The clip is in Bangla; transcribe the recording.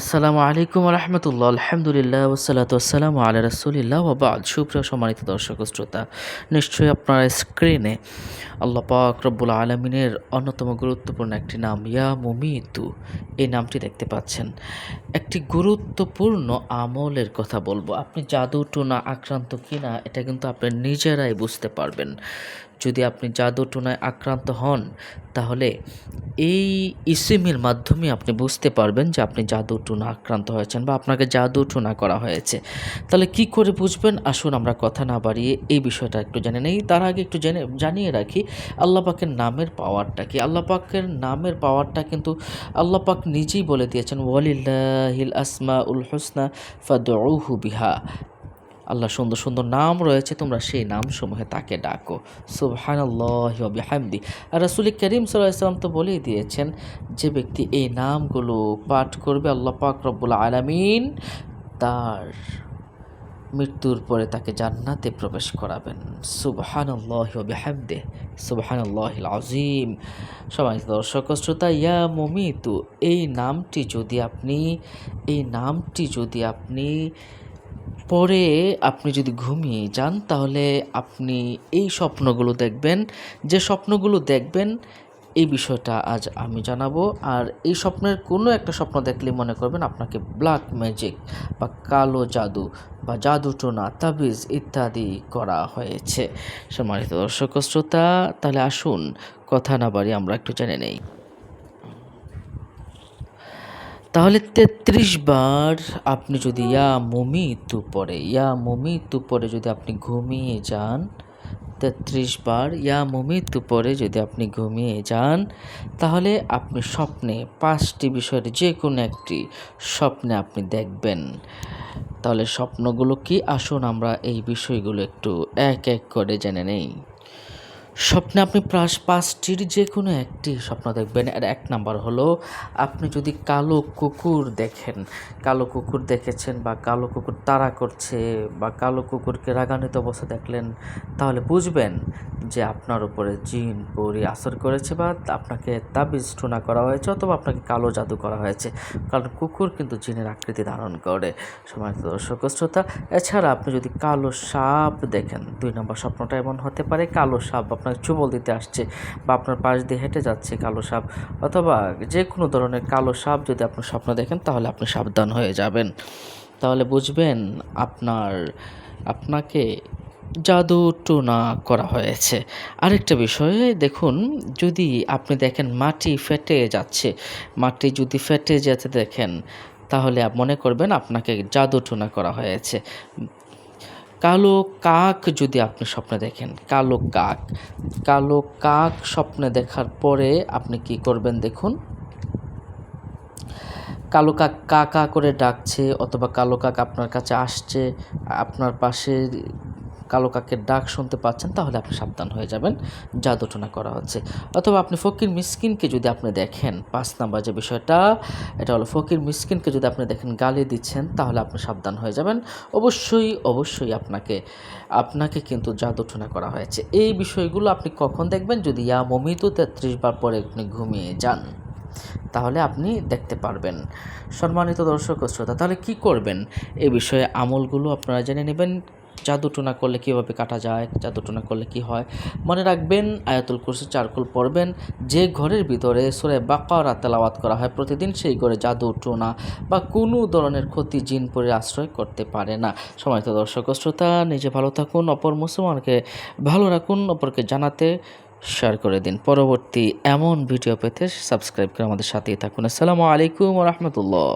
আসসালামু আলাইকুম রহমতুল্লাহ, আলহামদুলিল্লাহ ওসালাত আসসালামু আলা রসুলিল্লাহ ওবাদ সুপ্রিয় সম্মানিত দর্শক শ্রোতা, নিশ্চয়ই আপনারা স্ক্রিনে আল্লাহ পাক রব্বুল আলমিনের অন্যতম গুরুত্বপূর্ণ একটি নাম, ইয়া মুমিতু, এই নামটি দেখতে পাচ্ছেন। একটি গুরুত্বপূর্ণ আমলের কথা বলব। আপনি জাদু টোনা আক্রান্ত কিনা, এটা কিন্তু আপনি নিজেরাই বুঝতে পারবেন। যদি আপনি জাদু টোনায় আক্রান্ত হন, তাহলে এই ইসিমের মাধ্যমে আপনি বুঝতে পারবেন যে আপনি জাদু টুনা আক্রান্ত হয়েছেন বা আপনাকে জাদু টুনা করা হয়েছে। তাহলে কি করে বুঝবেন? আসুন আমরা কথা না বাড়িয়ে এই বিষয়টা একটু জেনে নেই। তার আগে একটু জেনে, জানিয়ে রাখি, আল্লাহ পাকের নামের পাওয়ারটা কি? আল্লাহ পাকের নামের পাওয়ারটা কিন্তু আল্লাহ পাক নিজেই বলে দিয়েছেন, ওয়ালিল্লাহিল আসমা উল হোসনা ফাদউহু বিহা। আল্লাহ সুন্দর সুন্দর নাম রয়েছে, তোমরা সেই নামসমূহে তাকে ডাকো। সুবহানাল্লাহ বিহামদি। আর রাসুল করিম সাল্লাম তো বলেই দিয়েছেন, যে ব্যক্তি এই নামগুলো পাঠ করবে, আল্লাহ পাক রব্বুল আলামিন তার মৃত্যুর পরে তাকে জান্নাতে প্রবেশ করাবেন। সুবহানাল্লাহ বিহামদে। সুবহানাল্লাহ আজিম সবাই দর্শক শ্রোতা, ইয়া মমিতু, এই নামটি যদি আপনি, এই নামটি যদি আপনি পরে আপনি যদি ঘুমিয়ে যান, তাহলে আপনি এই স্বপ্নগুলো দেখবেন। যে স্বপ্নগুলো দেখবেন, এই বিষয়টা আজ আমি জানাব। আর এই স্বপ্নের কোনো একটা স্বপ্ন দেখলে মনে করবেন আপনাকে ব্ল্যাক ম্যাজিক বা কালো জাদু বা জাদু টোনা তাবিজ ইত্যাদি করা হয়েছে। সম্মানিত দর্শক শ্রোতা, তাহলে আসুন, কথা না বাড়ি আমরা একটু জেনে নেই। তাহলে তেত্রিশ বার আপনি যদি ইয়া মমিতু পরে ইয়া মমিতু পরে যদি আপনি ঘুমিয়ে যান, তেত্রিশ বার ইয়া মমিতু পরে যদি আপনি ঘুমিয়ে যান, তাহলে আপনি স্বপ্নে, পাঁচটি বিষয়ের যে কোনো একটি স্বপ্নে আপনি দেখবেন। তাহলে স্বপ্নগুলো কি? আসুন আমরা এই বিষয়গুলো একটু এক এক করে জেনে নেই। স্বপ্নে আপনি প্রাস পাঁচটির যে কোনো একটি স্বপ্ন দেখবেন। আর এক নাম্বার হলো, আপনি যদি কালো কুকুর দেখেন, কালো কুকুর দেখেছেন বা কালো কুকুর তাড়া করছে বা কালো কুকুরকে রাগান্বিত অবস্থা দেখলেন, তাহলে বুঝবেন যে আপনার উপরে জিন, পরি আসর করেছে বা আপনাকে তাবিজ টুনা করা হয়েছে অথবা আপনাকে কালো জাদু করা হয়েছে। কারণ কুকুর কিন্তু জিনের আকৃতি ধারণ করে। সময় দর্শক শ্রোতা, এছাড়া আপনি যদি কালো সাপ দেখেন, দুই নম্বর স্বপ্নটা এমন হতে পারে, কালো সাপ আপনাকে চুবল দিতে আসছে বা আপনার পাশ দিয়ে হেঁটে যাচ্ছে কালো সাপ অথবা যে কোনো ধরনের কালো সাপ যদি আপনি স্বপ্ন দেখেন, তাহলে আপনি সাবধান হয়ে যাবেন। তাহলে বুঝবেন আপনার, আপনাকে জাদু টোনা করা হয়েছে। আরেকটা বিষয়ে, দেখুন, যদি আপনি দেখেন মাটি ফেটে যাচ্ছে, মাটি যদি ফেটে যেতে দেখেন, তাহলে মনে করবেন আপনাকে জাদু টোনা করা হয়েছে। কালো কাক যদি আপনি স্বপ্নে দেখেন, কালো কাক কালো কাক স্বপ্নে দেখার পরে আপনি কি করবেন দেখুন? কালো কাক কা কা করে ডাকছে অথবা কালো কাক আপনার কাছে আসছে, আপনার পাশে কালো কাকের ডাক শুনতে পাচ্ছেন, তাহলে আপনি সাবধান হয়ে যাবেন। জাদুটনা করা হচ্ছে। অথবা আপনি ফকির মিসকিনকে যদি আপনি দেখেন, পাঁচ নাম্বার যে বিষয়টা, এটা হলো ফকির মিসকিনকে যদি আপনি দেখেন, গালি দিচ্ছেন, তাহলে আপনি সাবধান হয়ে যাবেন। অবশ্যই অবশ্যই আপনাকে আপনাকে কিন্তু জাদুটনা করা হয়েছে। এই বিষয়গুলো আপনি কখন দেখবেন? যদি ইয়া মমিত তেত্রিশ বার পরে আপনি ঘুমিয়ে যান, তাহলে আপনি দেখতে পারবেন। সম্মানিত দর্শক শ্রোতা, তাহলে কি করবেন? এ বিষয়ে আমলগুলো আপনারা জেনে নেবেন। জাদুটোনা করলে কীভাবে কাটা যায়, জাদুটোনা করলে কি হয়, মনে রাখবেন আয়াতুল কুরসি চারকুল পড়বেন, যে ঘরের ভিতরে সুরে বাকারা তেলাওয়াত করা হয় প্রতিদিন সেই ঘরে জাদু টোনা বা কোনো ধরনের ক্ষতি জিন পরে আশ্রয় করতে পারে না। সময় তো দর্শক শ্রোতা, নিজে ভালো থাকুন, অপর মুসলমানকে ভালো রাখুন, অপরকে জানাতে শেয়ার করে দিন। পরবর্তী এমন ভিডিও পেতে সাবস্ক্রাইব করে আমাদের সাথেই থাকুন। আসসালামু আলাইকুম রহমতুল্লাহ।